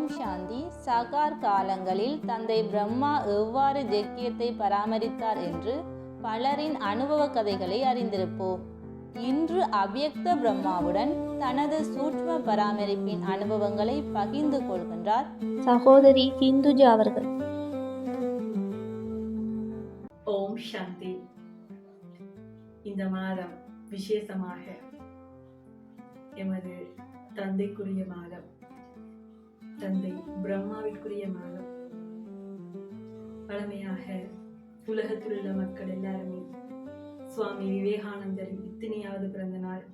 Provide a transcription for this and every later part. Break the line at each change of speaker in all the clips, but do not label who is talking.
ஓம் சாந்தி சகார் காலங்களில் தந்தை பிரம்மா எவ்வாறு ஜக்கியத்தை பராமரித்தார் என்று பலரின் அனுபவ கதைகளை அறிந்திருப்போம். இன்று அவ்யக்த பிரம்மாவுடன் தனது சூட்ச்ம பராமரிப்பின் அனுபவங்களை பகிர்ந்து கொள்கின்றார்
சகோதரி ஹிந்துஜா அவர்கள்.
ஓம் சாந்தி. இந்த மாதம் விசேஷமாக எமது தந்தைக்குரிய மாதம் தந்தை பிரம்மாவிற்குரிய மாதம். பழமையாக உலகத்தில் உள்ள மக்கள் எல்லாருமே சுவாமி விவேகானந்தரின் இத்தனையாவது பிறந்த நாள்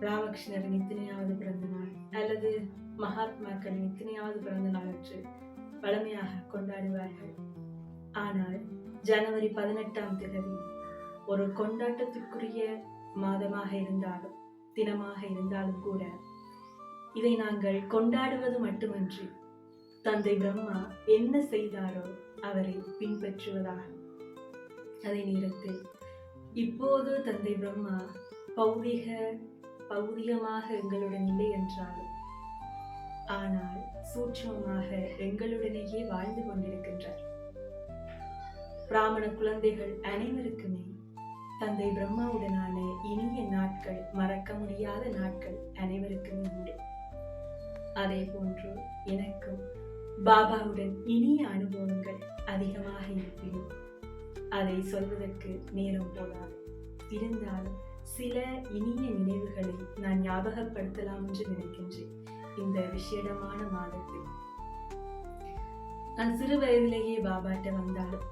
ராமகிருஷ்ணரின் இத்தனையாவது பிறந்த நாள் அல்லது மகாத்மாக்களின் இத்தனையாவது பிறந்த நாள் என்று பழமையாக கொண்டாடுவார்கள். ஆனால் ஜனவரி பதினெட்டாம் தேதி ஒரு கொண்டாட்டத்திற்குரிய மாதமாக இருந்தாலும் தினமாக இருந்தாலும் கூட இதை நாங்கள் கொண்டாடுவது மட்டுமன்றி தந்தை பிரம்மா என்ன செய்தாரோ அவரை பின்பற்றுவதாகும் அதே நேரத்தில் இப்போது தந்தை பிரம்மா பௌதிக பௌதிகமாக எங்களுடன் இல்லை என்றாலும் ஆனால் சூட்சமமாக எங்களுடனேயே வாழ்ந்து கொண்டிருக்கின்றார். பிராமண குழந்தைகள் அனைவருக்குமே தந்தை பிரம்மாவுடனான இனிய நாட்கள் மறக்க முடியாத நாட்கள் அனைவருக்குமே உண்டு. அதே போன்று எனக்கும் பாபாவுடன் இனிய அனுபவங்கள் அதிகமாக இருப்பினும் அதை சொல்வதற்கு நேரம் போகாது இருந்தாலும் சில இனிய நினைவுகளை நான் ஞாபகப்படுத்தலாம் என்று நினைக்கின்றேன். இந்த விஷேடமான மாதத்தில். நான் சிறு வயதிலேயே பாபாட்ட வந்தாலும்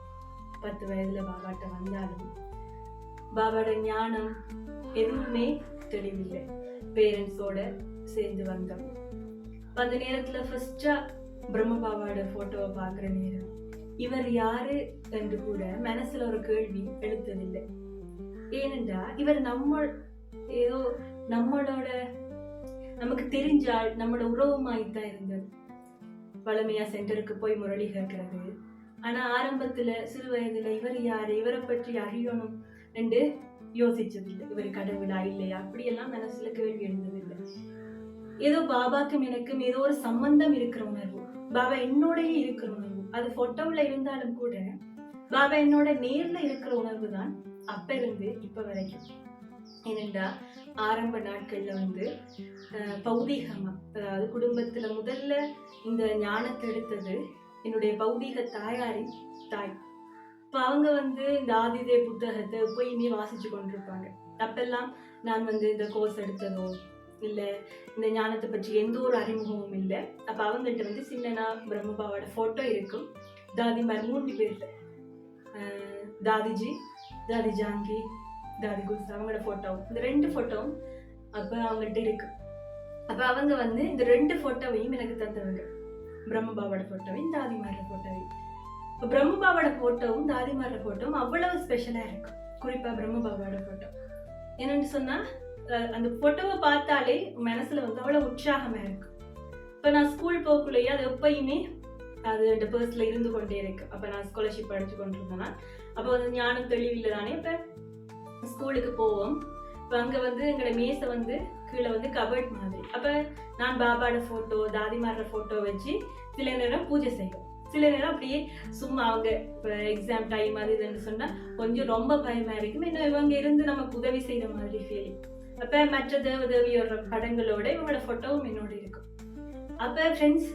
பத்து வயதுல பாபாட்ட வந்தாலும் பாபாவோட ஞானம் எதுவுமே தெளிவில்லை. பேரண்ட்ஸோட சேர்ந்து வந்தோம். அந்த நேரத்துல ஃபர்ஸ்டா பிரம்ம ஃபோட்டோவை போட்டோவை பார்க்குற நேரம். இவர் யாரு என்று கூட மனசுல ஒரு கேள்வி எழுத்ததில்லை ஏனென்றா இவர் நம்ம ஏதோ நம்மளோட நமக்கு தெரிஞ்சால் நம்மளோட உறவுமாய்த்தான் இருந்தது வளமையா சென்டருக்கு போய் முரளி கேட்கறது. ஆனா ஆரம்பத்துல சிறு வயதுல இவர் யாரு இவரை பற்றி அறியணும் என்று யோசிச்சதில்லை. இவர் கடவுளா இல்லையா? அப்படியெல்லாம் மனசுல கேள்வி எழுந்ததில்லை. ஏதோ பாபாக்கும் எனக்கும் ஏதோ ஒரு சம்பந்தம் இருக்கிற உணர்வு. பாபா என்னோடய இருக்கிற உணர்வு. அது போட்டோவில் இருந்தாலும் கூட பாபா என்னோட நேர்ல இருக்கிற உணர்வு தான் அப்ப இருந்து இப்ப வரைக்கும். ஏனென்றா ஆரம்ப நாட்கள்ல வந்து பௌதீகமா அதாவது குடும்பத்துல முதல்ல இந்த ஞானத்தை எடுத்தது என்னுடைய பௌதீக தாயாரின் தாய். இப்போ அவங்க வந்து இந்த ஆதிதே புத்தகத்தை எப்பயுமே வாசிச்சு கொண்டிருப்பாங்க. அப்பெல்லாம் நான் வந்து இந்த கோர்ஸ் எடுத்ததோ இல்லை இந்த ஞானத்தை பற்றி எந்த ஒரு அறிமுகமும் இல்லை. அப்போ அவங்கள்ட்ட வந்து சின்னனா பிரம்மபாவோட ஃபோட்டோ இருக்கும். தாதிமார் மூன்று பேர். தாதிஜி தாதி ஜாங்கி தாதி குல்ஸ் அவங்களோட ஃபோட்டோவும் இந்த ரெண்டு ஃபோட்டோவும் அப்போ அவங்கள்ட்ட இருக்கு. அப்போ அவங்க வந்து இந்த ரெண்டு ஃபோட்டோவையும் எனக்கு தந்தவங்க. பிரம்மபாவோட ஃபோட்டோவையும் தாதிமாரோட ஃபோட்டோவையும் இப்போ பிரம்மபாவோட ஃபோட்டோவும் தாதிமாரோட ஃபோட்டோவும் அவ்வளவு ஸ்பெஷலாக இருக்கும் குறிப்பாக பிரம்மபாவோட ஃபோட்டோ என்னென்னு சொன்னால் அந்த ஃபோட்டோவை பார்த்தாலே மனசில் வந்து அவ்வளோ உற்சாகமாக இருக்கும் இப்போ நான் ஸ்கூல் போகக்குள்ளேயே அது எப்பயுமே அது அந்த பர்ஸில் இருந்து கொண்டே இருக்கு. அப்போ நான் ஸ்காலர்ஷிப் படித்து கொண்டிருந்தேன்னா அப்போ வந்து ஞானம் தெளிவில் தானே? இப்போ ஸ்கூலுக்கு போவோம். இப்போ அங்கே வந்து எங்களோட மேசை வந்து கீழே வந்து கபர்ட் மாதிரி. அப்போ நான் பாபாவோட ஃபோட்டோ தாதிமாரோட ஃபோட்டோ வச்சு சில நேரம் பூஜை செய்வோம். சில நேரம் அப்படியே சும்மா அவங்க இப்போ எக்ஸாம் டைம் அது இதுன்னு சொன்னால் கொஞ்சம் ரொம்ப பயமாக இருக்கும். இன்னும் இவங்க இருந்து நமக்கு உதவி செய்கிற மாதிரி ஃபீலிங் அப்போ மற்ற தேவ தேவியோட படங்களோட இவங்களோட ஃபோட்டோவும் என்னோட இருக்கும். அப்போ ஃப்ரெண்ட்ஸ்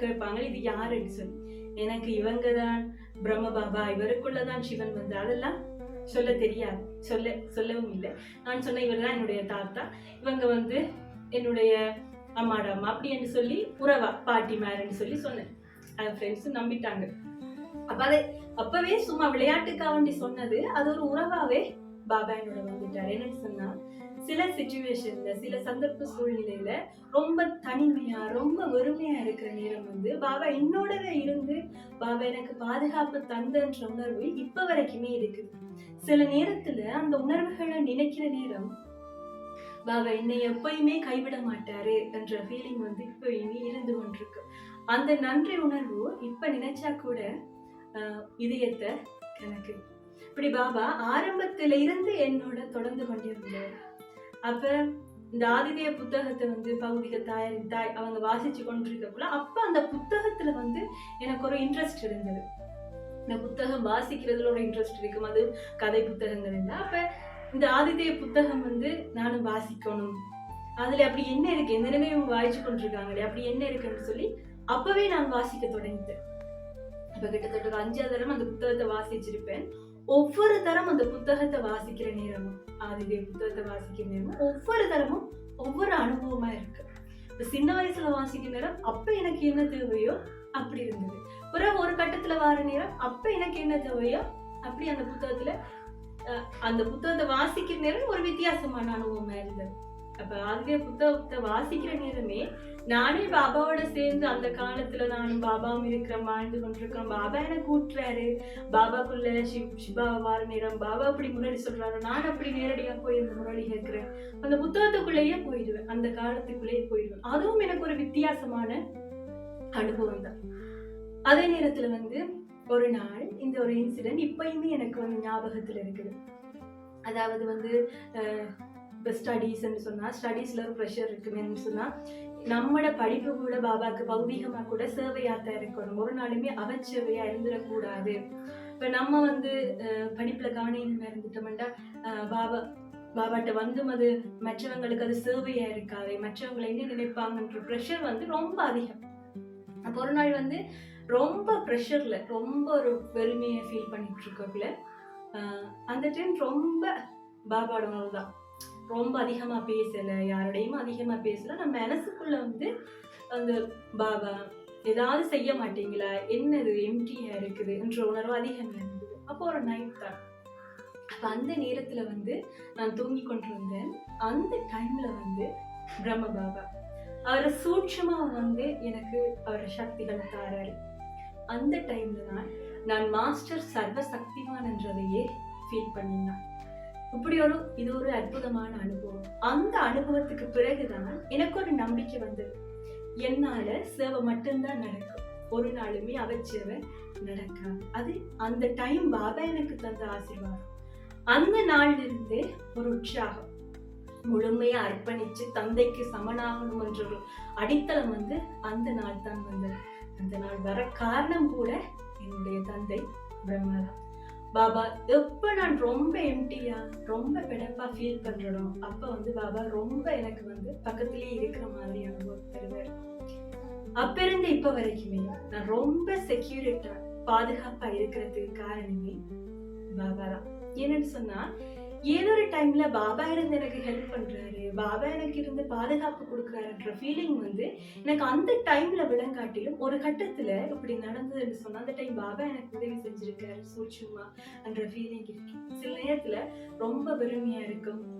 கேட்பாங்க இது யாருன்னு சொல்லி. எனக்கு இவங்க தான் பிரம்ம பாபா இவருக்குள்ள தான் சிவன் வந்து. அதெல்லாம் சொல்ல தெரியாது. சொல்ல சொல்லவும் இல்லை. நான் சொன்ன இவர் தான் என்னுடைய தாத்தா. இவங்க வந்து என்னுடைய அம்மாட அம்மா. அப்படி என்று சொல்லி உறவா பாட்டி மேரன்னு சொல்லி சொன்னேன். என் ஃப்ரெண்ட்ஸும் நம்பிட்டாங்க. அப்போ அதை அப்பவே சும்மா விளையாட்டுக்காக வேண்டி சொன்னது அது ஒரு உறவாவே பாபா என்னோட வந்துட்டார் என்னன்னு சொன்னா சில சுச்சுவேஷன்ல சில சந்தர்ப்ப சூழ்நிலையில ரொம்ப தனிமையா ரொம்ப வெறுமையா இருக்கிற நேரம் வந்து பாபா என்னோடவே இருந்து பாபா எனக்கு பாதுகாப்பு தந்தன்ற உணர்வு இப்ப வரைக்குமே இருக்கு. சில நேரத்துல அந்த உணர்வுகளை நினைக்கிற நேரம் பாபா என்னை எப்பயுமே கைவிட மாட்டாரு என்ற ஃபீலிங் வந்து இப்பயுமே இருந்து கொண்டிருக்கு. அந்த நன்றி உணர்வு இப்ப நினைச்சா கூட இதயத்தை எனக்கு இப்படி பாபா ஆரம்பத்துல இருந்து என்னோட தொடர்ந்து கொண்டிருந்தார். அப்ப இந்த ஆதிதேய புத்தகத்தை வந்து பௌதிக தாய் தாய் அவங்க வாசிச்சு கொண்டிருக்கக்குள்ள அப்ப அந்த புத்தகத்துல வந்து எனக்கு ஒரு இன்ட்ரெஸ்ட் இருந்தது. இந்த புத்தகம் வாசிக்கிறதுல ஒரு இன்ட்ரெஸ்ட் இருக்கும். அது கதை புத்தகங்கள் இருந்தா அப்ப இந்த ஆதிதேய புத்தகம் வந்து நானும் வாசிக்கணும். அதுல அப்படி என்ன இருக்கு? எந்த நிலைமை இவங்க வாசிச்சு கொண்டிருக்காங்களே அப்படி என்ன இருக்குன்னு சொல்லி அப்பவே நான் வாசிக்க தொடங்கிட்டேன். இப்ப கிட்டத்தட்ட ஒரு அஞ்சாவது தரம் அந்த புத்தகத்தை வாசிச்சிருப்பேன். ஒவ்வொரு தரம் அந்த புத்தகத்தை வாசிக்கிற நேரமும் ஆதிதேய புத்தகத்தை வாசிக்கிற நேரமும் ஒவ்வொரு தரமும் ஒவ்வொரு அனுபவமா இருக்கு. இப்போ சின்ன வயசுல வாசிக்கிற நேரம் அப்ப எனக்கு என்ன தேவையோ அப்படி இருந்தது. பிறகு ஒரு கட்டத்துல வார நேரம் அப்ப எனக்கு என்ன தேவையோ அப்படி அந்த புத்தகத்துல அந்த புத்தகத்தை வாசிக்கிற நேரம் ஒரு வித்தியாசமான அனுபவமா இருந்தது. அப்ப ஆதிய புத்தகத்தை வாசிக்கிற நேரமே நானே பாபாவோட சேர்ந்து அந்த காலத்துல நானும் பாபாவும் இருக்கிறேன் வாழ்ந்து கொண்டிருக்கிறோம். பாபா என்ன கூட்டுறாரு பாபாக்குள்ள சிவ் சிவா வார நேரம் பாபா அப்படி முன்னாடி சொல்றாரு நான் அப்படி நேரடியா போய் அந்த முரளி கேட்கிறேன். அந்த புத்தகத்துக்குள்ளேயே போயிடுவேன் அந்த காலத்துக்குள்ளேயே போயிடுவேன். அதுவும் எனக்கு ஒரு வித்தியாசமான அனுபவம் தான். அதே நேரத்துல வந்து ஒரு நாள் இந்த ஒரு இன்சிடென்ட் இப்பயுமே எனக்கு வந்து ஞாபகத்துல இருக்குது. அதாவது வந்து இப்போ ஸ்டடீஸ்ன்னு சொன்னால் ஸ்டடீஸில் ஒரு ப்ரெஷர் இருக்குன்னு சொன்னால் நம்மளோட படிப்பு கூட பாபாக்கு பௌதீகமாக கூட சேவையாக தான் இருக்கணும் ஒரு நாளுமே அவச்சேவையாக இருந்துடக்கூடாது இப்போ நம்ம வந்து படிப்பில் கவனியமாக இருந்துட்டோம்னா பாபா பாபாட்ட வந்தும் அது மற்றவங்களுக்கு அது சேவையாக இருக்காது. மற்றவங்களை என்ன நினைப்பாங்கன்ற ப்ரெஷர் வந்து ரொம்ப அதிகம். அப்போ ஒரு நாள் வந்து ரொம்ப ப்ரெஷரில் ரொம்ப ஒரு பெருமையை ஃபீல் பண்ணிட்டு இருக்கக்குள்ள அந்த டைம் ரொம்ப பாபாவோட தான் ரொம்ப அதிகமாக பேசலை யாரோடையும் அதிகமாக பேசலை. நான் மனசுக்குள்ள வந்து அந்த பாபா ஏதாவது செய்ய மாட்டீங்களா? என்னது? எம்டியாக இருக்குது. என்ற உணர்வு அதிகம் இருந்தது. அப்போ ஒரு நைட் தான். அப்போ அந்த நேரத்தில் வந்து நான் தூங்கி கொண்டு வந்தேன் அந்த டைமில் வந்து பிரம்ம பாபா. அவரை சூட்சமாக வந்து எனக்கு அவர் சக்திகளை தாராரு. அந்த டைம்ல தான் நான் மாஸ்டர் சர்வசக்திமான் என்றதையே ஃபீல் பண்ணினேன். இப்படி ஒரு இது ஒரு அற்புதமான அனுபவம். அந்த அனுபவத்துக்கு பிறகுதான் எனக்கு ஒரு நம்பிக்கை வந்தது. என்னால சேவை மட்டும்தான் நடக்கும். ஒரு நாளுமே அவச்சேவை நடக்காது. அது அந்த டைம் பாபா எனக்கு தந்த ஆசீர்வாதம். அந்த நாள்ல இருந்தே ஒரு உற்சாகம். முழுமையா அர்ப்பணிச்சு தந்தைக்கு சமனாகணும் என்ற ஒரு அடித்தளம் வந்து அந்த நாள் தான் வந்தது. அந்த நாள் வர காரணம் கூட என்னுடைய தந்தை பிரம்மதான் பாபா எப்ப நான் ரொம்ப எம்டியா ரொம்ப பிடப்பா ஃபீல் பண்றனோ அப்ப வந்து பாபா ரொம்ப எனக்கு வந்து பக்கத்திலேயே இருக்கிற மாதிரி அனுபவம் தருவார். அப்ப இருந்து இப்ப வரைக்குமே நான் ரொம்ப செக்யூரிட்டா பாதுகாப்பா இருக்கிறதுக்கு காரணமே பாபா தான். என்னன்னு சொன்னா ஏதோ ஒரு டைம்ல பாபா இருந்து எனக்கு ஹெல்ப் பண்றாரு. பாபா எனக்கு இருந்து பாதுகாப்பு கொடுக்குறாருன்ற ஃபீலிங் வந்து எனக்கு அந்த டைம்ல விளங்காட்டிலும் ஒரு கட்டத்துல இப்படி நடந்ததுன்னு சொன்னா அந்த டைம் பாபா எனக்கு உதவி செஞ்சிருக்காரு. சூட்சுமா என்ற ஃபீலிங் இருக்கு. சில நேரத்துல ரொம்ப பெருமையாக இருக்கும்.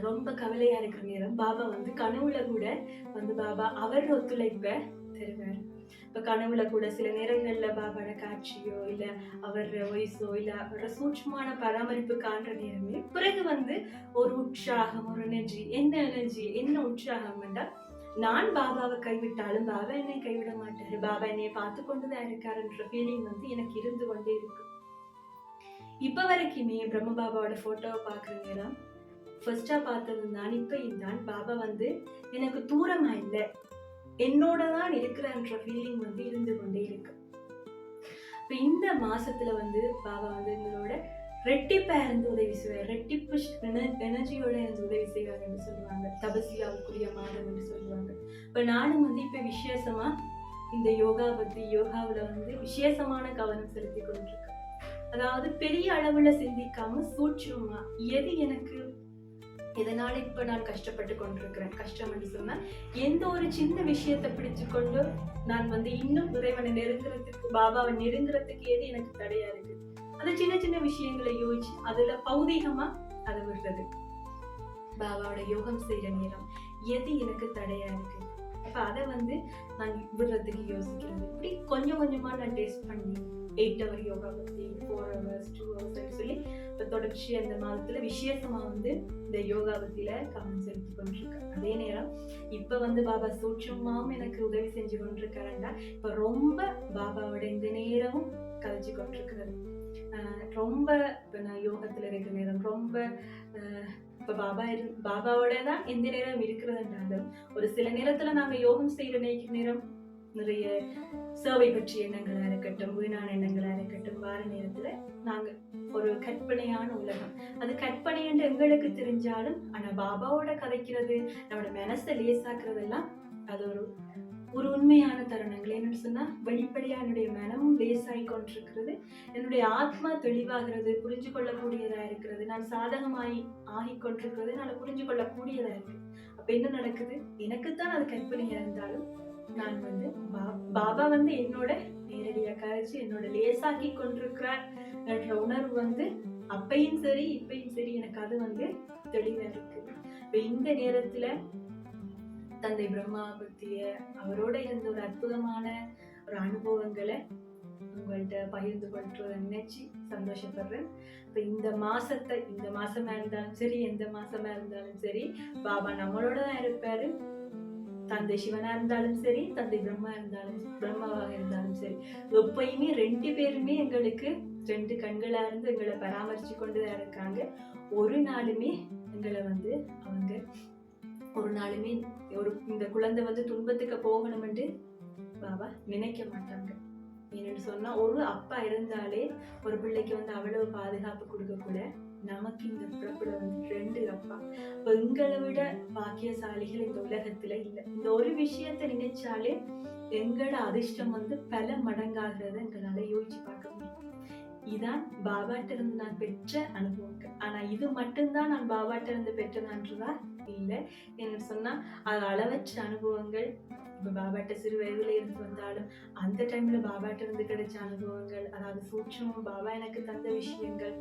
ரொம்ப கவலையா இருக்கிற நேரம் பாபா வந்து கனவுல கூட வந்து பாபா அவர் ஒத்துழைப்ப தருவார். இப்ப கனவுல கூட சில நேரங்கள்ல பாபாவோட காட்சியோ இல்ல அவர் வயசோ இல்ல அவரோட சூட்சமான பராமரிப்பு காண்ற நேரமே பிறகு வந்து ஒரு உற்சாகம் ஒரு எனர்ஜி என்ன எனர்ஜி என்ன உற்சாகம் என்றால் நான் பாபாவை கைவிட்டாலும் பாபா என்னை கைவிட மாட்டாரு. பாபா என்னை பார்த்து கொண்டுதான் இருக்காருன்ற ஃபீலிங் வந்து எனக்கு இருந்து கொண்டே இருக்கு. இப்ப வரைக்குமே பிரம்ம பாபாவோட போட்டோவை பார்க்குற நேரம் ஃபர்ஸ்டா பார்த்தது தான் இப்ப தான் பாபா வந்து எனக்கு தூரமா இல்லை. என்னோட தான் இருக்கிறன்ற ஃபீலிங் வந்து இருந்து கொண்டே இருக்கு. இப்போ இந்த மாசத்துல வந்து பாபா வந்து எங்களோட ரெட்டிப்பா இருந்து உதவி செய்வார். ரெட்டிப்பு எனர்ஜியோட இருந்து உதவி செய்வார் என்று சொல்லுவாங்க. தபசியாவுக்குரிய மாதம் என்று சொல்லுவாங்க. இப்போ நானும் வந்து இப்போ விசேஷமா இந்த யோகா பற்றி யோகாவில் வந்து விசேஷமான கவனம் செலுத்தி கொண்டிருக்கேன். அதாவது பெரிய அளவில் சிந்திக்காம சூட்சமா எது எனக்கு இதனால இப்ப நான் கஷ்டப்பட்டு கொண்டிருக்கிறேன். கஷ்டம் என்று சொன்னா எந்த ஒரு சின்ன விஷயத்தை பிடிச்சு கொண்டு நான் வந்து இன்னும் இறைவனை நெருங்குறதுக்கு பாபாவை நெருங்குறதுக்கு எது எனக்கு தடையா இருக்கு? அந்த சின்ன சின்ன விஷயங்களை யோசிச்சு அதுல பௌதீகமா அதை விடுறது. பாபாவோட யோகம் செய்யற நேரம் எது எனக்கு தடையா இருக்கு? அப்ப அதை வந்து நான் விடுறதுக்கு யோசிக்கிறது இப்படி கொஞ்சம் கொஞ்சமா நான் டேஸ்ட் பண்ணி எயிட் ஹவர் யோகா பத்தி ஃபோர் ஹவர்ஸ் டூ ஹவர்ஸ் இப்போ தொடர்ச்சி அந்த மாதத்துல விசேஷமா வந்து இந்த யோகா பத்தியில கவனம் செலுத்தி கொண்டிருக்கேன் அதே நேரம் இப்ப வந்து பாபா சூட்சமாவும் எனக்கு உதவி செஞ்சு கொண்டிருக்காருன்னா இப்ப ரொம்ப பாபாவோட இந்த நேரமும் கதைச்சு கொண்டிருக்கிறது. ரொம்ப இப்ப நான் யோகத்துல இருக்கிற நேரம் ரொம்ப இப்போ இப்ப பாபா இரு பாபாவோட தான் எந்த நேரம் இருக்கிறதுன்றாலும் ஒரு சில நேரத்துல நாங்க யோகம் செய்யற நேரம் நிறைய சேவை பற்றிய எண்ணங்களா இருக்கட்டும் வீணான எண்ணங்களா இருக்கட்டும் வார நேரத்துல நாங்க ஒரு கற்பனையான உலகம். அது கற்பனை என்று எங்களுக்கு தெரிஞ்சாலும் ஆனா பாபாவோட கதைக்கிறது நம்மளோட மனசை லேசாக்குறதெல்லாம் அது ஒரு ஒரு உண்மையான தருணங்கள். என்னன்னு சொன்னா வெளிப்படையா என்னுடைய மனமும் லேசாகி கொண்டிருக்கிறது. என்னுடைய ஆத்மா தெளிவாகிறது புரிஞ்சு கொள்ளக்கூடியதா இருக்கிறது. நான் சாதகமாய் ஆகி கொண்டிருக்கிறது நான் புரிஞ்சு கொள்ளக்கூடியதா இருக்கு. அப்ப என்ன நடக்குது? எனக்குத்தான் அது கற்பனையா இருந்தாலும் நான் வந்து பா- பாபா வந்து என்னோட நேரடியாக கழிச்சு என்னோட லேசாக்கி கொண்டிருக்கிறார் என்ற உணர்வு வந்து அப்பையும் சரி இப்பையும் சரி எனக்கு அது வந்து தெளிவாக இருக்கு. இப்போ இந்த நேரத்துல தந்தை பிரம்மா பற்றிய அவரோட இருந்த ஒரு அற்புதமான ஒரு அனுபவங்களை உங்கள்கிட்ட பகிர்ந்து கொள்றதை நினைச்சு சந்தோஷப்படுறேன். இப்போ இந்த மாசத்தை இந்த மாசமா இருந்தாலும் சரி எந்த மாசமா இருந்தாலும் சரி பாபா நம்மளோட தான் இருப்பாரு. தந்தை சிவனா இருந்தாலும் சரி தந்தை பிரம்மா இருந்தாலும் பிரம்மாவாக இருந்தாலும் சரி எப்பயுமே ரெண்டு பேருமே எங்களுக்கு ரெண்டு கண்களா இருந்து எங்களை பராமரிச்சு கொண்டு தான் இருக்காங்க. ஒரு நாளுமே எங்களை வந்து அவங்க ஒரு நாளுமே ஒரு இந்த குழந்தை வந்து துன்பத்துக்கு போகணும்னு பாபா நினைக்க மாட்டாங்க. ஏன்னு சொன்னா ஒரு அப்பா இருந்தாலே ஒரு பிள்ளைக்கு வந்து அவ்வளவு பாதுகாப்பு கொடுக்கக்கூட நமக்கு இந்த பிறப்புல வந்து ரெண்டு அப்பா. இப்ப எங்களை விட பாக்கியசாலிகள் இந்த உலகத்துல இல்லை. இந்த ஒரு விஷயத்தை நினைச்சாலே எங்களோட அதிர்ஷ்டம் வந்து பல மடங்காகிறத எங்களால யோசிச்சு பார்க்க முடியும். இதான் பாபாட்ட இருந்து நான் பெற்ற அனுபவங்கள். ஆனா இது மட்டும்தான் நான் பாபாட்ட இருந்து பெற்றதான்றதா இல்லை. என்ன சொன்னா அது அளவற்ற அனுபவங்கள். இப்போ பாபாட்ட சிறு வயதுல இருந்து வந்தாலும் அந்த டைம்ல பாபாட்ட இருந்து கிடைச்ச அனுபவங்கள் அதாவது சூட்சமும் பாபா எனக்கு தந்த விஷயங்கள்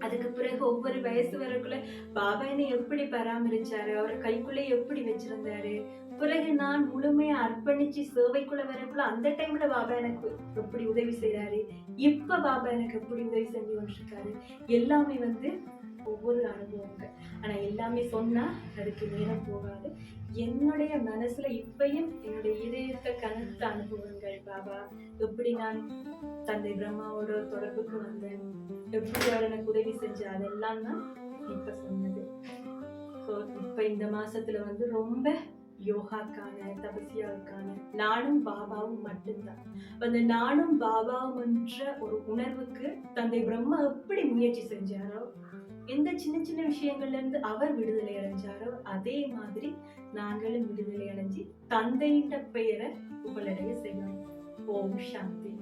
அதுக்கு பிறகு ஒவ்வொரு வயசு வரக்குள்ள பாபா என்னை எப்படி பராமரிச்சாரு அவர் கைக்குள்ளே எப்படி வச்சிருந்தாரு? பிறகு நான் முழுமையா அர்ப்பணிச்சு சேவைக்குள்ள வரக்குள்ள அந்த டைம்ல பாபா எனக்கு எப்படி உதவி செய்யறாரு இப்ப பாபா எனக்கு எப்படி உதவி செஞ்சு கொண்டிருக்காரு? எல்லாமே வந்து ஒவ்வொரு அனுபவங்கள். ஆனால் எல்லாமே சொன்னால் அதுக்கு நேரம் போகாது. என்னுடைய மனசுல இப்பையும் என்னுடைய இதயத்தை கனத்த அனுபவங்கள். பாபா எப்படி நான் தந்தை பிரம்மாவோட தொடர்புக்கு வந்தேன்? எப்படி அவர் எனக்கு உதவி செஞ்ச அதெல்லாம் தான் இப்போ சொன்னது. ஸோ இப்போ இந்த மாதத்தில் வந்து ரொம்ப யோகாக்கான தபசியாவுக்கான நானும் பாபாவும் மட்டும்தான். அந்த நானும் பாபாவும் என்ற ஒரு உணர்வுக்கு தந்தை பிரம்மா எப்படி முயற்சி செஞ்சாரோ எந்த சின்ன சின்ன விஷயங்கள்ல இருந்து அவர் விடுதலை அடைஞ்சாரோ அதே மாதிரி நாங்களும் விடுதலை அடைஞ்சு தந்தையிட்ட பெயரை புகழடைய செய்யணும் ஓம் சாந்தி.